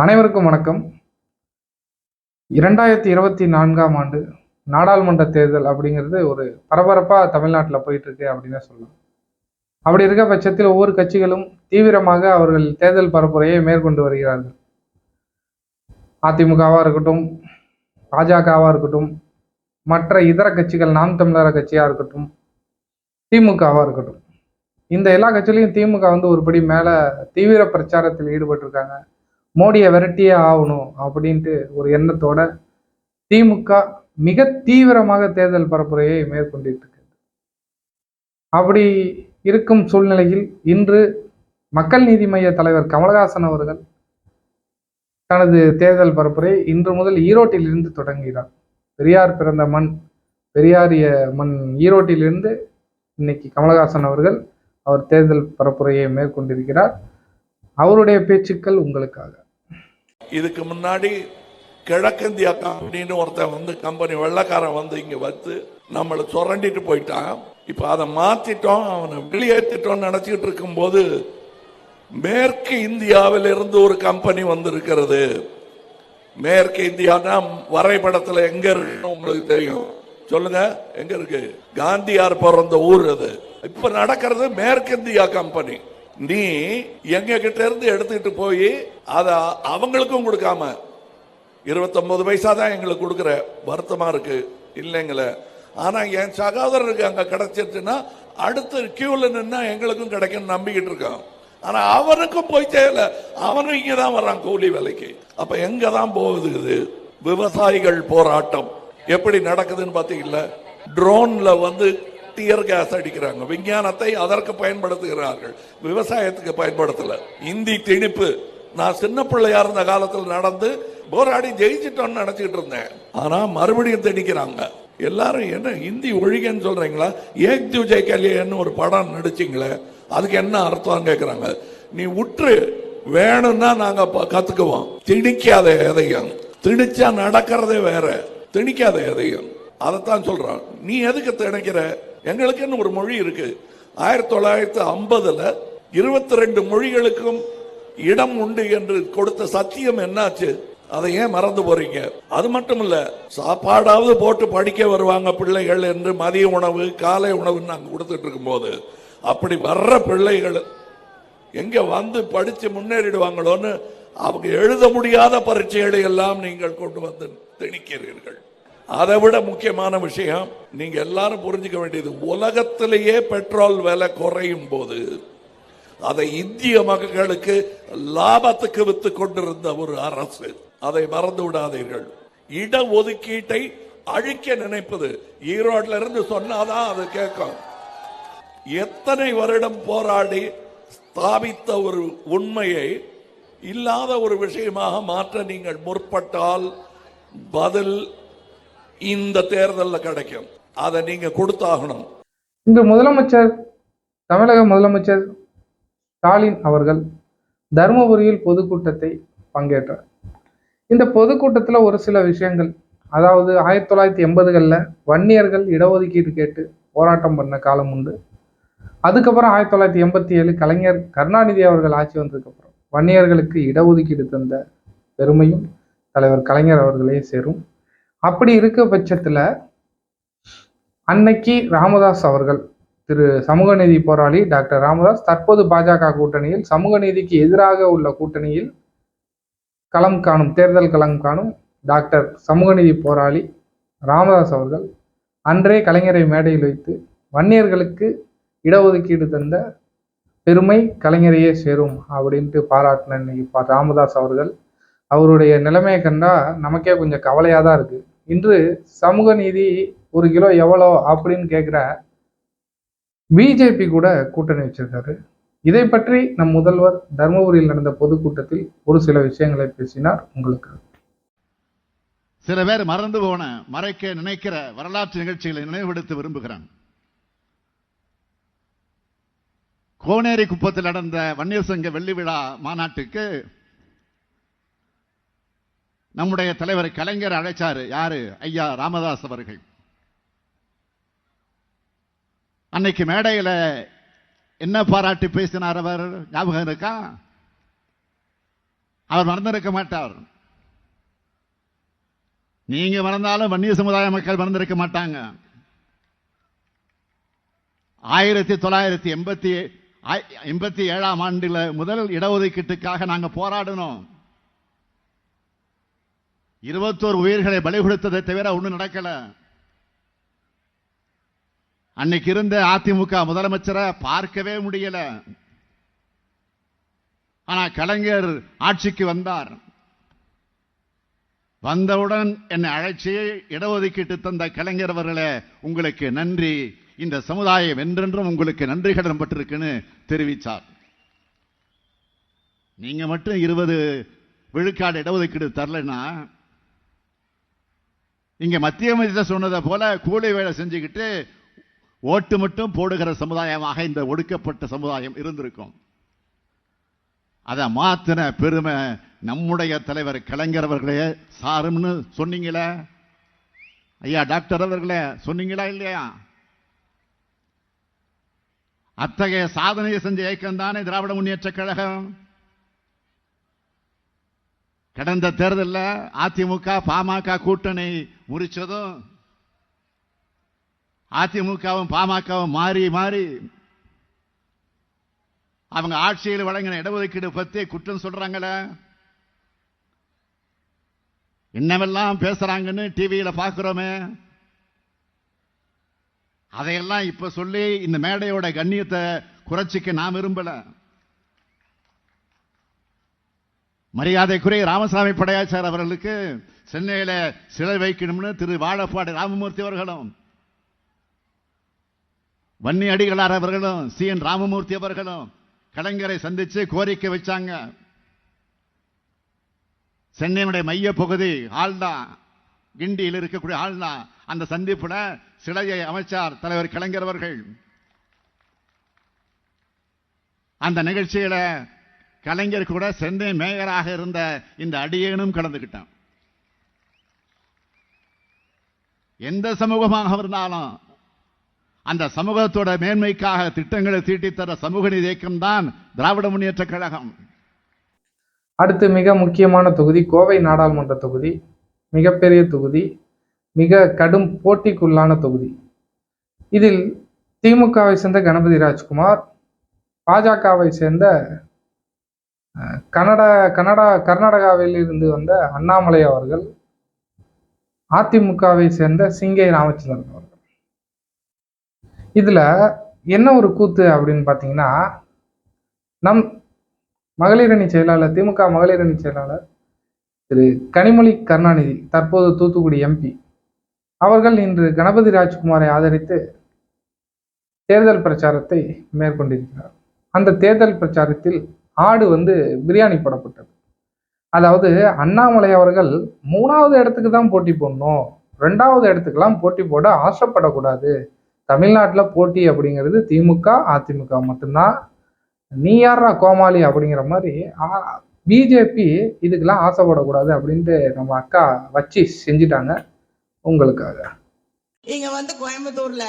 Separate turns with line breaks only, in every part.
அனைவருக்கும் வணக்கம். இரண்டாயிரத்தி இருபத்தி நான்காம் ஆண்டு நாடாளுமன்ற தேர்தல் அப்படிங்கிறது ஒரு பரபரப்பாக தமிழ்நாட்டில் போயிட்டு இருக்கு அப்படின்னு சொல்லலாம் அப்படி இருக்க பட்சத்தில் ஒவ்வொரு கட்சிகளும் தீவிரமாக அவர்கள் தேர்தல் பரப்புரையை மேற்கொண்டு வருகிறார்கள். அதிமுகவாக இருக்கட்டும் பாஜகவாக இருக்கட்டும் மற்ற இதர கட்சிகள் நாம் தமிழர் கட்சியாக இருக்கட்டும் திமுகவாக இருக்கட்டும். இந்த எல்லா கட்சியிலையும் திமுக வந்து ஒருபடி மேலே தீவிர பிரச்சாரத்தில் ஈடுபட்டிருக்காங்க. மோடியை விரட்டியே ஆகணும் அப்படின்ட்டு ஒரு எண்ணத்தோட திமுக மிக தீவிரமாக தேர்தல் பரப்புரையை மேற்கொண்டிட்டு இருக்கு. அப்படி இருக்கும் சூழ்நிலையில் இன்று மக்கள் நீதி மைய தலைவர் கமலஹாசன் அவர்கள் தனது தேர்தல் பரப்புரை இன்று முதல் ஈரோட்டிலிருந்து தொடங்குகிறார். பெரியார் பிறந்த மண் பெரியாரிய மண் ஈரோட்டிலிருந்து இன்னைக்கு கமலஹாசன் அவர்கள் அவர் தேர்தல் பரப்புரையை மேற்கொண்டிருக்கிறார். அவருடைய பேச்சுக்கள் உங்களுக்காக.
இதுக்கு முன்னாடி கிழக்கிந்தியா கம்பெனின்னு ஒருத்தன் வந்து கம்பெனி வெள்ளக்காரன் வந்து இங்க வந்து நம்மளை சுரண்டிட்டு போயிட்டான். இப்ப அதை மாத்திட்டோம் அவனை வெளியேற்றிட்டோம் நினச்சிக்கிட்டு இருக்கும்போது மேற்கு இந்தியாவில் இருந்து ஒரு கம்பெனி வந்திருக்கிறது. மேற்கு இந்தியானா வரைபடத்தில் எங்க இருக்குன்னு உங்களுக்கு தெரியும். சொல்லுங்க எங்க இருக்கு? காந்தியார் பிறந்த ஊர் அது. இப்ப நடக்கிறது மேற்கு இந்தியா கம்பெனி. நீ எங்க கிட்ட இருந்து எடுத்துக்கிட்டு போய் அதை அவங்களுக்கும் கொடுக்காம இருபத்தொன்பது பைசா தான் எங்களுக்கு கொடுக்குற வருத்தமா இருக்கு. இல்லைங்கள. ஆனா என் சகோதரருக்கு அங்க கிடைச்சிருச்சுன்னா அடுத்த கியூல நின்னா எங்களுக்கும் கிடைக்கும் நம்பிக்கிட்டு இருக்கான் ஆனா அவனுக்கும் போய் தேவையில்ல அவனும் இங்க தான் வர்றான் கூலி வேலைக்கு. அப்ப எங்க தான் போகுது இது? விவசாயிகள் போராட்டம். எப்படி நடக்குதுன்னு பாத்தீங்களா? ட்ரோன்ல வந்து டியர் கேஸ் அடிக்கிறாங்க. விஞ்ஞானத்தை அதற்கு பயன்படுத்துகிறார்கள். விவசாயத்துக்கு பயன்படுத்தல. இந்தி திணிப்பு. நான் சின்ன பிள்ளையா இருந்த காலத்தில் நடந்து போராடி ஜெயிச்சிட்டோம்னு நினைச்சிட்டு இருந்தேன். ஆனா மறுபடியும் திணிக்கிறாங்க. எல்லாரும் என்ன இந்தி ஒழிகன்னு சொல்றீங்களா? ஏக் தூ ஜெய் ஒரு படம் நடிச்சிங்களே அதுக்கு என்ன அர்த்தம் கேட்குறாங்க நீ உற்று வேணும்னா நாங்க ப- கத்துக்குவோம். திணிக்காத எதையும். திணிச்சா நடக்கிறதே வேற. திணிக்காத எதையும். அதைத்தான் சொல்றான். நீ எதுக்கு திணைக்கிற? எங்களுக்குன்னு ஒரு மொழி இருக்கு. ஆயிரத்தி தொள்ளாயிரத்தி ஐம்பதுல இருபத்தி ரெண்டு மொழிகளுக்கும் இடம் உண்டு என்று கொடுத்த சத்தியம் என்னாச்சு? அதை ஏன் மறந்து போறீங்க? அது மட்டும் இல்ல சாப்பாடாவது போட்டு படிக்க வருவாங்க பிள்ளைகள் என்று மதிய உணவு காலை உணவு நாங்கள் கொடுத்துட்டு இருக்கும்போது அப்படி வர்ற பிள்ளைகள் எங்க வந்து படிச்சு முன்னேறிடுவாங்களோன்னு அவங்க எழுத முடியாத பரீட்சைகளை எல்லாம் நீங்கள் கொண்டு வந்து திணிக்கிறீர்கள். அதை விட முக்கியமான விஷயம் நீங்க எல்லாரும் புரிஞ்சுக்க வேண்டியது உலகத்திலேயே பெட்ரோல் விலை குறையும் போது அதை இந்திய மக்களுக்கு லாபத்துக்கு வித்து கொண்டிருந்த ஒரு அரசு. அதை மறந்து விடாதீர்கள். இட ஒதுக்கீட்டை அழிக்க நினைப்பது ஈரோட்ல இருந்து சொன்னாதான் அது கேட்கும். எத்தனை வருடம் போராடி ஸ்தாபித்த ஒரு உண்மையை இல்லாத ஒரு விஷயமாக மாற்ற நீங்கள் முற்பட்டால் பதில் இந்த தேர்தலில் கிடைக்கும். அதை நீங்க கொடுத்தாகணும்.
இன்று முதலமைச்சர் தமிழக முதலமைச்சர் ஸ்டாலின் அவர்கள் தருமபுரியில் பொதுக்கூட்டத்தை பங்கேற்றார். இந்த பொதுக்கூட்டத்தில் ஒரு சில விஷயங்கள் அதாவது ஆயிரத்தி தொள்ளாயிரத்தி எண்பதுகளில் வன்னியர்கள் இடஒதுக்கீடு கேட்டு போராட்டம் பண்ண காலம் உண்டு. அதுக்கப்புறம் ஆயிரத்தி தொள்ளாயிரத்தி எண்பத்தி ஏழு கலைஞர் கருணாநிதி அவர்கள் ஆட்சி வந்ததுக்கப்புறம் வன்னியர்களுக்கு இடஒதுக்கீடு தந்த பெருமையும் தலைவர் கலைஞர் அவர்களே சேரும். அப்படி இருக்க பட்சத்தில் அன்னைக்கு ராமதாஸ் அவர்கள் திரு சமூக நீதி போராளி டாக்டர் ராமதாஸ் தற்போது பாஜக கூட்டணியில் சமூக நீதிக்கு எதிராக உள்ள கூட்டணியில் களம் காணும் தேர்தல் களம் காணும் டாக்டர் சமூக நீதி போராளி ராமதாஸ் அவர்கள் அன்றே கலைஞரை மேடையில் வைத்து வன்னியர்களுக்கு இடஒதுக்கீடு தந்த பெருமை கலைஞரையே சேரும் அப்படின்ட்டு பாராட்டின இன்னைக்கு ராமதாஸ் அவர்கள். அவருடைய நிலைமையை கண்டா நமக்கே கொஞ்சம் கவலையாக தான் இருக்குது இன்று சமூக நீதி ஒரு கிலோ எவ்வளோ அப்படின்னு கேட்குற பிஜேபி கூட கூட்டணி வச்சிருக்காரு. இதை பற்றி நம் முதல்வர் தருமபுரியில் நடந்த பொதுக்கூட்டத்தில் ஒரு சில விஷயங்களை பேசினார் உங்களுக்கு.
சில பேர் மறந்து போன மறைக்க நினைக்கிற வரலாற்று நிகழ்ச்சிகளை நினைவுபடுத்த விரும்புகிறேன். கோனேரி குப்பத்தில் நடந்த வன்னியர் சங்க வெள்ளி விழா மாநாட்டுக்கு நம்முடைய தலைவர் கலைஞர் அழைச்சாரு. யாரு? ஐயா ராமதாஸ் அவர்கள். அன்னைக்கு மேடையில என்ன பாராட்டி பேசினார் அவர்? ஞாபகம் இருக்கா? அவர் மறந்திருக்க மாட்டார். நீங்க மறந்தாலும் வன்னிய சமுதாய மக்கள் மறந்திருக்க மாட்டாங்க. ஆயிரத்தி தொள்ளாயிரத்தி எண்பத்தி எண்பத்தி ஏழாம் ஆண்டுல முதல் இடஒதுக்கீட்டுக்காக நாங்க போராடினோம். இருபத்தோரு உயிர்களை பலி கொடுத்ததை தவிர ஒண்ணும் நடக்கல. அன்னைக்கு இருந்த அதிமுக முதலமைச்சரை பார்க்கவே முடியல. ஆனா கலைஞர் ஆட்சிக்கு வந்தார். வந்தவுடன் என்னை அழைச்சி இடஒதுக்கீட்டு தந்த கலைஞர் அவர்களே உங்களுக்கு நன்றி. இந்த சமுதாயம் என்றென்றும் உங்களுக்கு நன்றி கடன் பட்டிருக்குன்னு தெரிவித்தார். நீங்க மட்டும் இருபது விழுக்காடு இடஒதுக்கீடு தரலன்னா இங்க மத்திய அமைச்சர் சொன்னதை போல கூலி வேலை செஞ்சுக்கிட்டு ஓட்டு மட்டும் போடுகிற சமுதாயமாக இந்த ஒடுக்கப்பட்ட சமுதாயம் இருந்திருக்கும். அதை மாத்தின பெருமை நம்முடைய தலைவர் கலைஞர் அவர்களே சாரும்னு சொன்னீங்களே? ஐயா டாக்டர் அவர்களே சொன்னீங்களா இல்லையா? அத்தகைய சாதனையை செஞ்ச இயக்கம் தானே திராவிட முன்னேற்ற கழகம்? கடந்த தேர்தலில் அதிமுக பாமக கூட்டணி முறிச்சதும் அதிமுகவும் பாமகவும் மாறி மாறி அவங்க ஆட்சியில் வழங்கின இடஒதுக்கீடு பத்தி குற்றம் சொல்றாங்களே? என்னவெல்லாம் பேசுறாங்கன்னு டிவியில் பார்க்கிறோமே. அதையெல்லாம் இப்ப சொல்லி இந்த மேடையோட கண்ணியத்தை குறைச்சிக்க நான் விரும்பல. மரியாதைக்குரிய ராமசாமி படையாச்சார் அவர்களுக்கு சென்னையில் சிலை வைக்கணும்னு திரு வாழப்பாடி ராமமூர்த்தி அவர்களும் வன்னி அடிகளார் அவர்களும் சி. என். ராமமூர்த்தி அவர்களும் கலைஞரை சந்திச்சு கோரிக்கை வச்சாங்க. சென்னையினுடைய மைய பகுதி ஆல்டா கிண்டியில் இருக்கக்கூடிய ஆல்டா அந்த சந்திப்பில் சிலையை அமைச்சார் தலைவர் கலைஞர் அவர்கள். அந்த நிகழ்ச்சியில கலைஞர் கூட சென்னை மேயராக இருந்த இந்த அடியேனும் கலந்துக்கிட்டான் எந்த சமூகமாக இருந்தாலும் அந்த சமூகத்தோட மேன்மைக்காக திட்டங்களை தீட்டித்தர சமூக நீதி இயக்கம் தான் திராவிட முன்னேற்ற கழகம்.
அடுத்து மிக முக்கியமான தொகுதி கோவை நாடாளுமன்ற தொகுதி. மிகப்பெரிய தொகுதி மிக கடும் போட்டிக்குள்ளான தொகுதி. இதில் திமுகவை சேர்ந்த கணபதி ராஜ்குமார் பாஜகவை சேர்ந்த கனடா கனடா கர்நாடகாவில் இருந்து வந்த அண்ணாமலை அவர்கள் அதிமுகவை சேர்ந்த சிங்கை ராமச்சந்திரன் அவர்கள். இதுல என்ன ஒரு கூத்து அப்படின்னு பார்த்தீங்கன்னா நம் மகளிரணி செயலாளர் திமுக மகளிரணி செயலாளர் திரு கனிமொழி கருணாநிதி தற்போது தூத்துக்குடி எம்பி அவர்கள் இன்று கணபதி ராஜ்குமாரை ஆதரித்து தேர்தல் பிரச்சாரத்தை மேற்கொண்டிருக்கிறார். அந்த தேர்தல் பிரச்சாரத்தில் ஆடு வந்து பிரியாணி போடப்பட்டது. அதாவது அண்ணாமலை அவர்கள் மூணாவது இடத்துக்கு தான் போட்டி போடணும் ரெண்டாவது இடத்துக்கெல்லாம் போட்டி போட ஆசைப்படக்கூடாது. தமிழ்நாட்டில் போட்டி அப்படிங்கிறது திமுக அதிமுக மட்டும்தான். நீ யாரா கோமாளி அப்படிங்கிற மாதிரி பிஜேபி இதுக்கெல்லாம் ஆசைப்படக்கூடாது அப்படின்ட்டு நம்ம அக்கா வச்சு செஞ்சிட்டாங்க உங்களுக்காக.
இங்க வந்து கோயம்புத்தூர்ல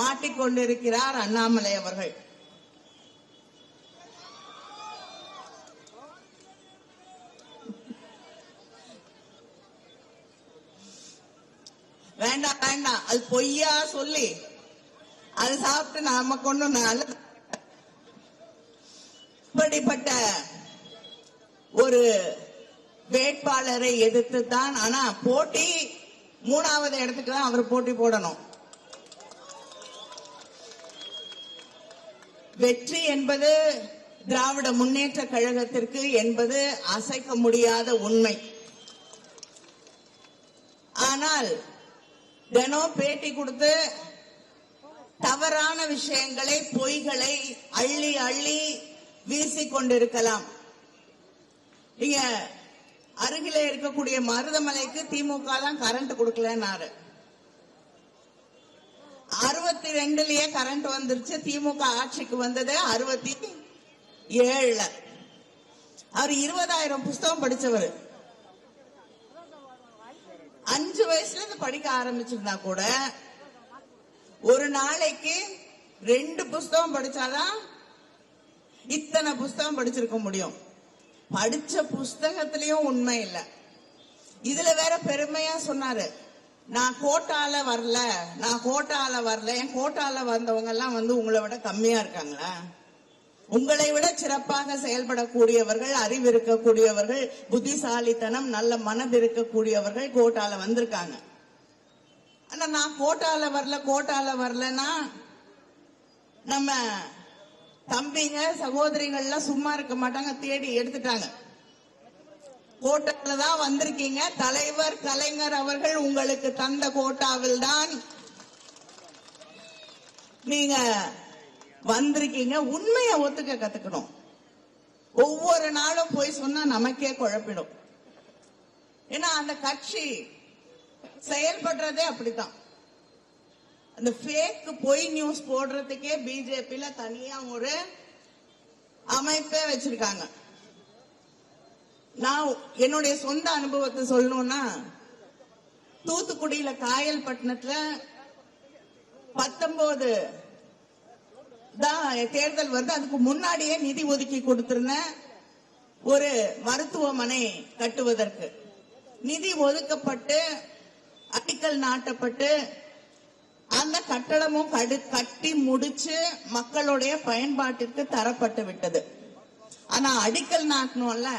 மாட்டிக்கொண்டிருக்கிறார் அண்ணாமலை அவர்கள். வேண்டாம் வேண்டாம். அது பொய்யா சொல்லி அது சாப்பிட்டு நமக்கு கொண்டு நல்ல இப்படிப்பட்ட ஒரு வேட்பாளரை எதிர்த்து தான் ஆனா போட்டி மூணாவது இடத்துக்கு தான் அவர் போட்டி போடணும். வெற்றி என்பது திராவிட முன்னேற்ற கழகத்திற்கு என்பது அசைக்க முடியாத உண்மை ஆனால் தினம் பேட்டி கொடுத்து தவறான விஷயங்களை பொய்களை அள்ளி அள்ளி வீசி கொண்டிருக்கலாம். இங்க அருகில இருக்கக்கூடிய மருதமலைக்கு திமுக தான் கரண்ட் கொடுக்கலன்னாரு. அறுபத்தி ரெண்டுலயே கரண்ட் வந்துருச்சு திமுக ஆட்சிக்கு வந்தது அறுபத்தி ஏழுல. அவர் இருபதாயிரம் புஸ்தகம் படிச்சவர். அஞ்சு வயசுல இருந்து படிக்க ஆரம்பிச்சிருந்தா கூட ஒரு நாளைக்கு ரெண்டு புஸ்தகம் படிச்சாதான் இத்தனை புஸ்தகம் படிச்சிருக்க முடியும். படிச்ச புஸ்தகத்திலயும் உண்மை இல்லை. இதுல வேற பெருமையா சொன்னாரு. நான் கோட்டால வரல நான் கோட்டால வரல என் கோட்டால வந்தவங்க எல்லாம் வந்து உங்களை விட கம்மியா இருக்காங்களா? உங்களை விட சிறப்பாக செயல்படக்கூடியவர்கள் அறிவு இருக்கக்கூடியவர்கள் புத்திசாலித்தனம் நல்ல மனது இருக்கக்கூடியவர்கள் கோட்டால வந்திருக்காங்க. ஆனா நான் கோட்டால வரல கோட்டால வரலன்னா நம்ம தம்பிங்க சகோதரிகள்லாம் சும்மா இருக்க மாட்டாங்க தேடி எடுத்துட்டாங்க. கோட்டால தான் வந்திருக்கீங்க. தலைவர் கலைஞர் அவர்கள் உங்களுக்கு தந்த கோட்டாவில் தான் நீங்க வந்திருக்கீங்க உண்மையை ஒத்துக்க கத்துக்கணும். ஒவ்வொரு நாளும் போய் சொன்னா நமக்கே குழப்பிடும். ஏன்னா அந்த கட்சி செயல்படுறதே அப்படித்தான். அந்த ஃபேக் பொய் நியூஸ் போடுறதுக்கே பிஜேபியில தனியா ஒரு அமைப்பே வச்சிருக்காங்க. நான் என்னுடைய சொந்த அனுபவத்தை சொல்லணும்னா தூத்துக்குடியில காயல்பட்டினத்துல பத்தொன்பது தான் தேர்தல் வருது அதுக்கு முன்னாடியே நிதி ஒதுக்கி கொடுத்திருந்தேன் ஒரு மருத்துவமனை கட்டுவதற்கு. நிதி ஒதுக்கப்பட்டு அடிக்கல் நாட்டப்பட்டு அந்த கட்டடமும் கடு கட்டி முடிச்சு மக்களுடைய பயன்பாட்டிற்கு தரப்பட்டு விட்டது. ஆனா அடிக்கல் நாட்டணும்ல?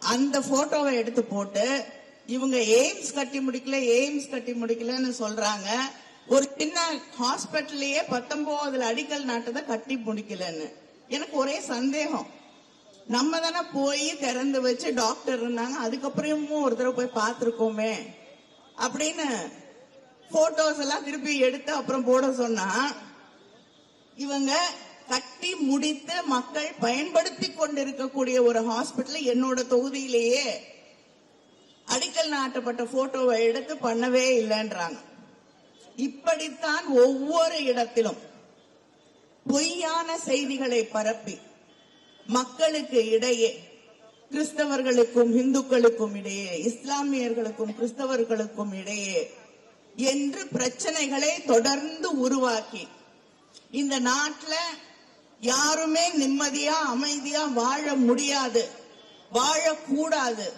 அந்த போட்டோவை எடுத்து போட்டு இவங்க எய்ம்ஸ் கட்டி முடிக்கல எய்ம்ஸ் கட்டி முடிக்கலன்னு சொல்றாங்க. ஒரு சின்ன ஹாஸ்பிட்டல்லையே பத்தொன்பதுல அடிக்கல் நாட்டதை கட்டி முடிக்கலன்னு. எனக்கு ஒரே சந்தேகம். நம்ம தானே போய் திறந்து வச்சு டாக்டர் இருந்தாங்க அதுக்கப்புறமும் ஒரு தடவை போய் பார்த்துருக்கோமே அப்படின்னு போட்டோஸ் எல்லாம் திருப்பி எடுத்து அப்புறம் போட சொன்னா இவங்க கட்டி முடித்து மக்கள் பயன்படுத்தி கொண்டிருக்கக்கூடிய ஒரு ஹாஸ்பிட்டல் என்னோட தொகுதியிலேயே அடிக்கல் நாட்டப்பட்ட போட்டோவை எடுத்து பண்ணவே இல்லைன்றாங்க. இப்படித்தான் ஒவ்வொரு இடத்திலும் பொய்யான செய்திகளை பரப்பி மக்களுக்கு இடையே கிறிஸ்தவர்களுக்கும் இந்துக்களுக்கும் இடையே இஸ்லாமியர்களுக்கும் கிறிஸ்தவர்களுக்கும் இடையே என்று பிரச்சனைகளை தொடர்ந்து உருவாக்கி இந்த நாட்டுல யாருமே நிம்மதியா அமைதியா வாழ முடியாது வாழக்கூடாது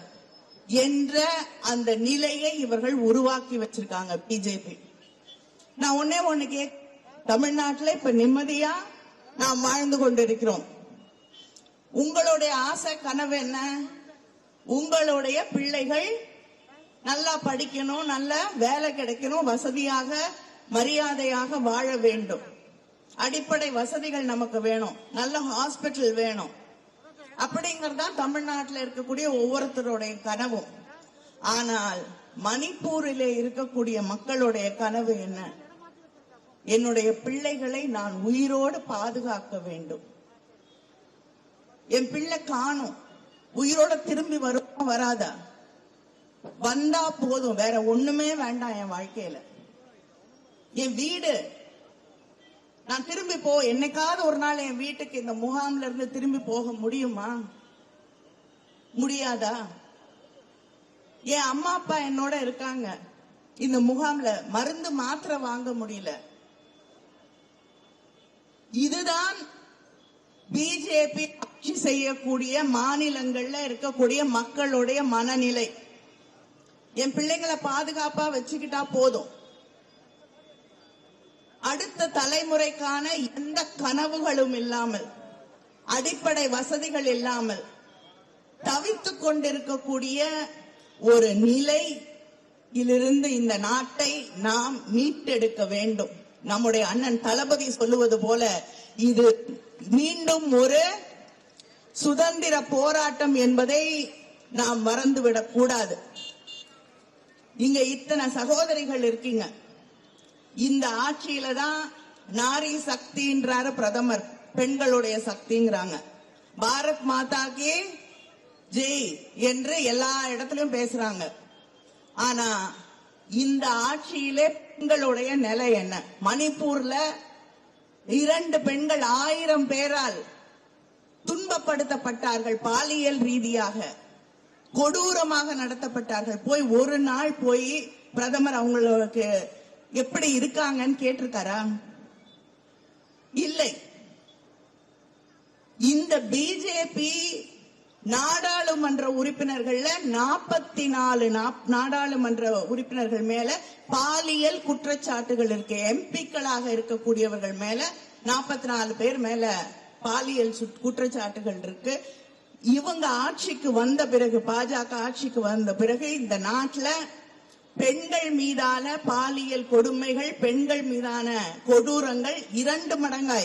என்ற அந்த நிலையை இவர்கள் உருவாக்கி வச்சிருக்காங்க பிஜேபி நான் ஒன்னே ஒண்ணு கே தமிழ்நாட்டுல இப்ப நிம்மதியா நாம் வாழ்ந்து கொண்டிருக்கிறோம். உங்களுடைய ஆசை கனவு என்ன? உங்களுடைய பிள்ளைகள் நல்லா படிக்கணும் நல்ல வேலை கிடைக்கணும் வசதியாக மரியாதையாக வாழ வேண்டும். அடிப்படை வசதிகள் நமக்கு வேணும். நல்ல ஹாஸ்பிட்டல் வேணும். அப்படிங்கறது தான் தமிழ்நாட்டில் இருக்கக்கூடிய ஒவ்வொருத்தருடைய கனவும். ஆனால் மணிப்பூரிலே இருக்கக்கூடிய மக்களுடைய கனவு என்ன? என்னுடைய பிள்ளைகளை நான் உயிரோடு பாதுகாக்க வேண்டும். என் பிள்ளை காணும். உயிரோட திரும்பி வருமா வராதா? வந்தா போதும். வேற ஒண்ணுமே வேண்டாம் என் வாழ்க்கையில. என் வீடு. நான் திரும்பி போ என்னைக்காவது ஒரு நாள் என் வீட்டுக்கு இந்த முகாம்ல இருந்து திரும்பி போக முடியுமா? முடியாதா? என் அம்மா அப்பா என்னோட இருக்காங்க. இந்த முகாம்ல மருந்து மாத்திரை வாங்க முடியல. இதுதான் பிஜேபி ஆட்சி செய்யக்கூடிய மாநிலங்கள்ல இருக்கக்கூடிய மக்களுடைய மனநிலை. என் பிள்ளைங்களை பாதுகாப்பா வச்சுக்கிட்டா போதும். அடுத்த தலைமுறைக்கான எந்த கனவுகளும் இல்லாமல் அடிப்படை வசதிகள் இல்லாமல் தவித்து கொண்டிருக்கக்கூடிய ஒரு நிலை இலிருந்து இந்த நாட்டை நாம் மீட்டெடுக்க வேண்டும். நம்முடைய அண்ணன் தளபதி சொல்லுவது போல இது மீண்டும் ஒரு சுதந்திர போராட்டம் என்பதை நாம் மறந்துவிடக் கூடாது. இங்க இத்தனை சகோதரிகள் இருக்கீங்க. இந்த ஆட்சியில தான் நாரி சக்தின்றாரு பிரதமர் பெண்களுடைய சக்திங்கிறாங்க. பாரத் மாதா கி ஜெய் என்று எல்லா இடத்துலயும் பேசுறாங்க. ஆனா இந்த ஆட்சியிலே பெண்களுடைய நிலை என்ன? மணிப்பூர்ல இரண்டு பெண்கள் ஆயிரம் பேரால் துன்பப்படுத்தப்பட்டார்கள் பாலியல் ரீதியாக. கொடூரமாக நடத்தப்பட்டார்கள். போய் ஒரு நாள் போய் பிரதமர் அவங்களுக்கு எப்படி இருக்காங்கன்னு கேட்டிருக்காரா? இல்லை. இந்த பிஜேபி நாடாளுமன்ற உறுப்பினர்கள்ல நாற்பத்தி நாலு நாடாளுமன்ற உறுப்பினர்கள் மேல பாலியல் குற்றச்சாட்டுகள் இருக்கு எம்பிக்களாக இருக்கக்கூடியவர்கள் மேல நாற்பத்தி நாலு பேர் மேல பாலியல் குற்றச்சாட்டுகள் இருக்கு. இவங்க ஆட்சிக்கு வந்த பிறகு பாஜக ஆட்சிக்கு வந்த பிறகு இந்த நாட்டுல பெண்கள் மீதான பாலியல் கொடுமைகள் பெண்கள் மீதான கொடூரங்கள் இரண்டு மடங்காயிருக்கு.